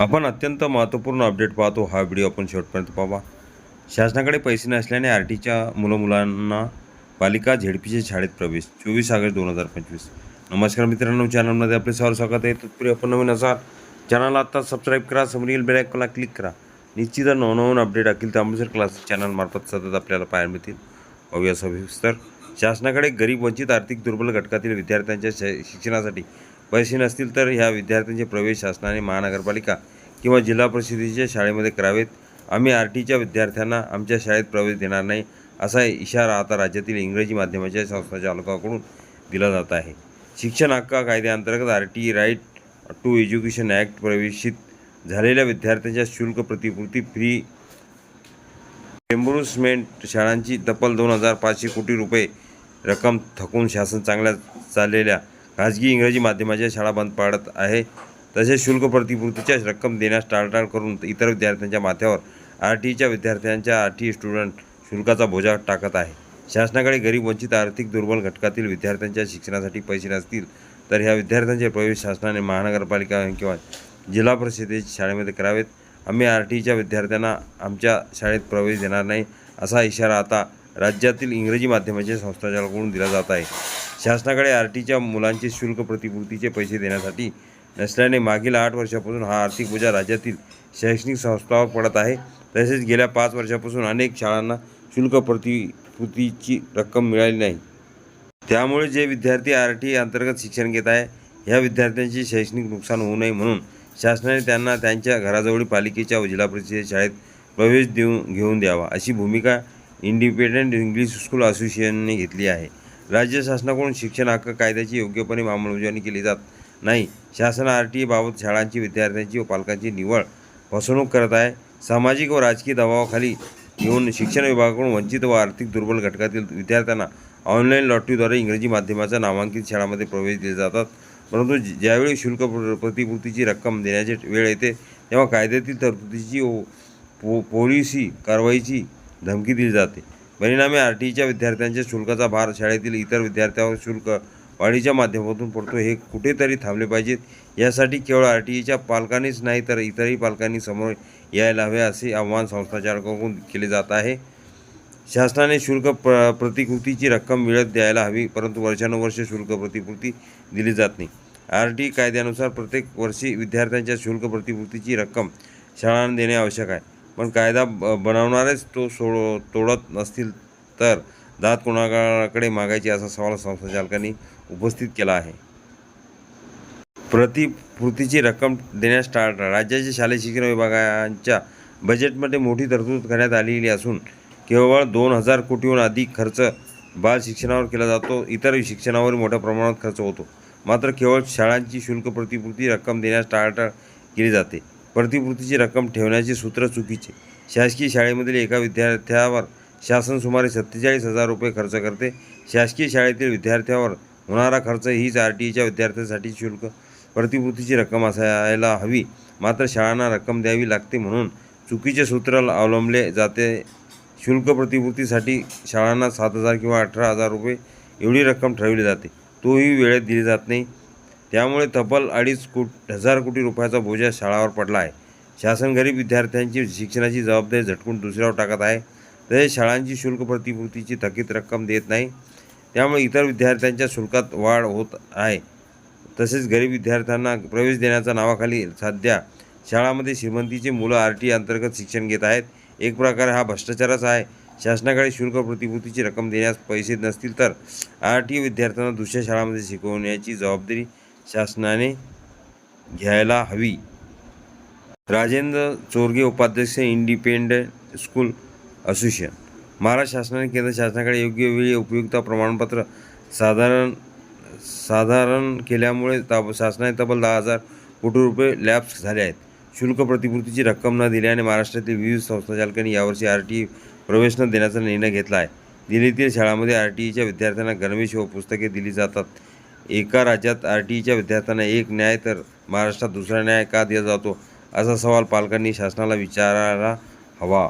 आपण अत्यंत महत्त्वपूर्ण अपडेट पाहतो. हा व्हिडिओ आपण शेवटपर्यंत पाहा. शासनाकडे पैसे नसल्याने आर टीच्या मुलं मुलांना पालिका झेडपीचे शाळेत प्रवेश. चोवीस ऑगस्ट दोन हजार पंचवीस. नमस्कार मित्रांनो चॅनलमध्ये आपले सर्व स्वागत आहे. तत्पूर्वी आपण नवीन असाल चॅनलला आत्ता सबस्क्राईब करा समोरील बेल आयकॉनला क्लिक करा. निश्चित नवनवीन अपडेट अखिल तांबूसर क्लास चॅनलमार्फत सतत आपल्याला पाहायला मिळतील. पाहूया सविस्तर. शासनाकडे गरीब वंचित आर्थिक दुर्बल घटकातील विद्यार्थ्यांच्या शै- शिक्षणासाठी पैसे नसतील तर ह्या विद्यार्थ्यांचे प्रवेश शासनाने महानगरपालिका किंवा जिल्हा परिषदेच्या शाळेमध्ये करावेत. आम्ही आर टीच्या विद्यार्थ्यांना आमच्या शाळेत प्रवेश देणार नाही असा इशारा आता राज्यातील इंग्रजी माध्यमाच्या संस्थाचालकाकडून दिला जात आहे. शिक्षण हक्क कायद्याअंतर्गत R T right to education act प्रवेशित झालेल्या विद्यार्थ्यांच्या शुल्क प्रतिपूर्ती फ्री एम्बुरुसमेंट शाळांची तब्बल दोन हजार पाचशे कोटी रुपये रक्कम थकून शासन चांगल्या चाललेल्या खाजगी इंग्रजी माध्यमाच्या शाळा बंद पाडत आहे. तसेच शुल्क प्रतिपूर्तीच्या रक्कम देण्यास टाळटाळ करून इतर विद्यार्थ्यांच्या माथ्यावर आर टीच्या विद्यार्थ्यांच्या आर टी स्टुडंट शुल्काचा बोजा टाकत आहे. शासनाकडे गरीब वंचित आर्थिक दुर्बल घटकातील विद्यार्थ्यांच्या शिक्षणासाठी पैसे नसतील तर ह्या विद्यार्थ्यांचे प्रवेश शासनाने महानगरपालिका किंवा जिल्हा परिषदेच्या शाळेमध्ये करावेत. आम्ही आर टीच्या विद्यार्थ्यांना आमच्या शाळेत प्रवेश देणार नाही असा इशारा आता राज्यातील इंग्रजी माध्यमाच्या संस्थाचालकडून दिला जात आहे. शासनाकडे आर टीच्या मुलांचे शुल्क प्रतिपूर्तीचे पैसे देण्यासाठी नसल्याने मागील आठ वर्षापासून हा आर्थिक बोजा राज्यातील शैक्षणिक संस्थांवर पडत आहे. तसेच गेल्या पाच वर्षापासून अनेक शाळांना शुल्क प्रतिपूर्तीची रक्कम मिळाली नाही. त्यामुळे जे विद्यार्थी आर टी अंतर्गत शिक्षण घेत आहे ह्या विद्यार्थ्यांचे शैक्षणिक नुकसान होऊ नये म्हणून शासनाने त्यांना त्यांच्या घराजवळील पालिकेच्या व जिल्हा परिषदेच्या शाळेत प्रवेश देऊन घेऊन द्यावा अशी भूमिका इंडिपेंडंट इंग्लिश स्कूल असोसिएशनने घेतली आहे. राज्य शासनाकडून शिक्षण हक्क कायद्याची योग्यपणे अंमलबजावणी केली जात नाही. शासन आर टी बाबत शाळांची विद्यार्थ्यांची व पालकांची निवड फसवणूक करत आहे. सामाजिक व राजकीय दबावाखाली येऊन शिक्षण विभागाकडून वंचित व आर्थिक दुर्बल घटकातील विद्यार्थ्यांना ऑनलाईन लॉटरीद्वारे इंग्रजी माध्यमाच्या नामांकित शाळांमध्ये प्रवेश दिले जातात. परंतु ज्यावेळी शुल्क प्र- प्रतिपूर्तीची रक्कम देण्याची वेळ येते तेव्हा कायद्यातील तरतुदीची व पो पोलिसी कारवाईची धमकी दिली जाते. परिणामी आर टीच्या विद्यार्थ्यांच्या शुल्काचा भार शाळेतील इतर विद्यार्थ्यांवर शुल्क वाढीच्या माध्यमातून पडतो हे कुठेतरी थांबले पाहिजेत. यासाठी केवळ आर टी ईच्या पालकांनीच नाही तर इतरही पालकांनी समोर यायला हवे असे आव्हान संस्थाचालकांकडून केले जात आहे. शासनाने शुल्क प्र प्रतिकृतीची रक्कम मिळत द्यायला हवी परंतु वर्षानुवर्ष शुल्क प्रतिकृती दिली जात नाही. आर टी कायद्यानुसार प्रत्येक वर्षी विद्यार्थ्यांच्या शुल्क प्रतिकृतीची रक्कम शाळांना देणे आवश्यक आहे. पण कायदा ब बनवणारेच तो सोड तोडत नसतील तर दात कोणाकडे मागायची असा सवाल संस्थाचालकांनी उपस्थित केला आहे. प्रतिपूर्तीची रक्कम देण्यास टाळ राज्याच्या शालेय शिक्षण विभागांच्या बजेटमध्ये मोठी तरतूद करण्यात आलेली असून केवळ दोन हजार कोटीहून अधिक खर्च बाल शिक्षणावर केला जातो इतर शिक्षणावर मोठ्या प्रमाणात खर्च होतो. मात्र केवळ शाळांची शुल्क प्रतिपूर्ती रक्कम देण्यास टाळाटाळ केली जाते. प्रतिपूर्तीची रक्कम ठेवण्याचे सूत्र चुकीचे. शासकीय शाळेमधील एका विद्यार्थ्यावर शासन सुमारे सत्तेचाळीस हजार रुपये खर्च करते. शासकीय शाळेतील विद्यार्थ्यावर होणारा खर्च हीच आर टी ईच्या विद्यार्थ्यांसाठी शुल्क. प्रतिपूर्तीची रक्कम असायला हवी मात्र शाळांना रक्कम द्यावी लागते म्हणून चुकीचे सूत्र अवलंबले जाते. शुल्क प्रतिपूर्तीसाठी शाळांना सात हजार किंवा अठरा हजार रुपये एवढी रक्कम ठरवली जाते. तोही वेळेत दिली जात नाही. त्यामुळे तब्बल अडीच कोट हजार कोटी रुपयाचा बोजा शाळावर पडला आहे. शासन गरीब विद्यार्थ्यांची शिक्षणाची जबाबदारी झटकून दुसऱ्यावर टाकत आहे. तसेच शाळांची शुल्क प्रतिपूर्तीची थकीत रक्कम देत नाही. त्यामुळे इतर विद्यार्थ्यांच्या शुल्कात वाढ होत आहे. तसेच गरीब विद्यार्थ्यांना प्रवेश देण्याच्या नावाखाली सध्या शाळामध्ये श्रीमंतीची मुलं आर टी अंतर्गत शिक्षण घेत आहेत. एक प्रकारे हा भ्रष्टाचारच आहे. शासनाकडे शुल्क प्रतिभूतीची रक्कम देण्यास पैसे नसतील तर आर टी विद्यार्थ्यांना दुसऱ्या शाळामध्ये शिकवण्याची जबाबदारी शासनाने घ्यायला हवी. राजेंद्र चोरगे उपाध्यक्ष इंडिपेंडंट स्कूल असोसिएशन. महाराष्ट्र शासनाने केंद्र शासनाकडे योग्य वेळी उपयुक्तता प्रमाणपत्र साधारण साधारण केल्यामुळे ताब शासनाने तब्बल दहा हजार कोटी रुपये लॅप्स झाले आहेत. शुल्क प्रतिपूर्तीची रक्कम न दिल्याने महाराष्ट्रातील विविध संस्थाचालकांनी यावर्षी आर टी प्रवेश न देण्याचा निर्णय घेतला आहे. दिल्लीतील शाळांमध्ये आर टी ईच्या विद्यार्थ्यांना गणवेश व पुस्तके दिली जातात. एका राज्यात आर टी ईच्या विद्यार्थ्यांना एक न्याय तर महाराष्ट्रात दुसरा न्याय का दिला जातो? असा सवाल पालकांनी शासनाला विचारायला हवा.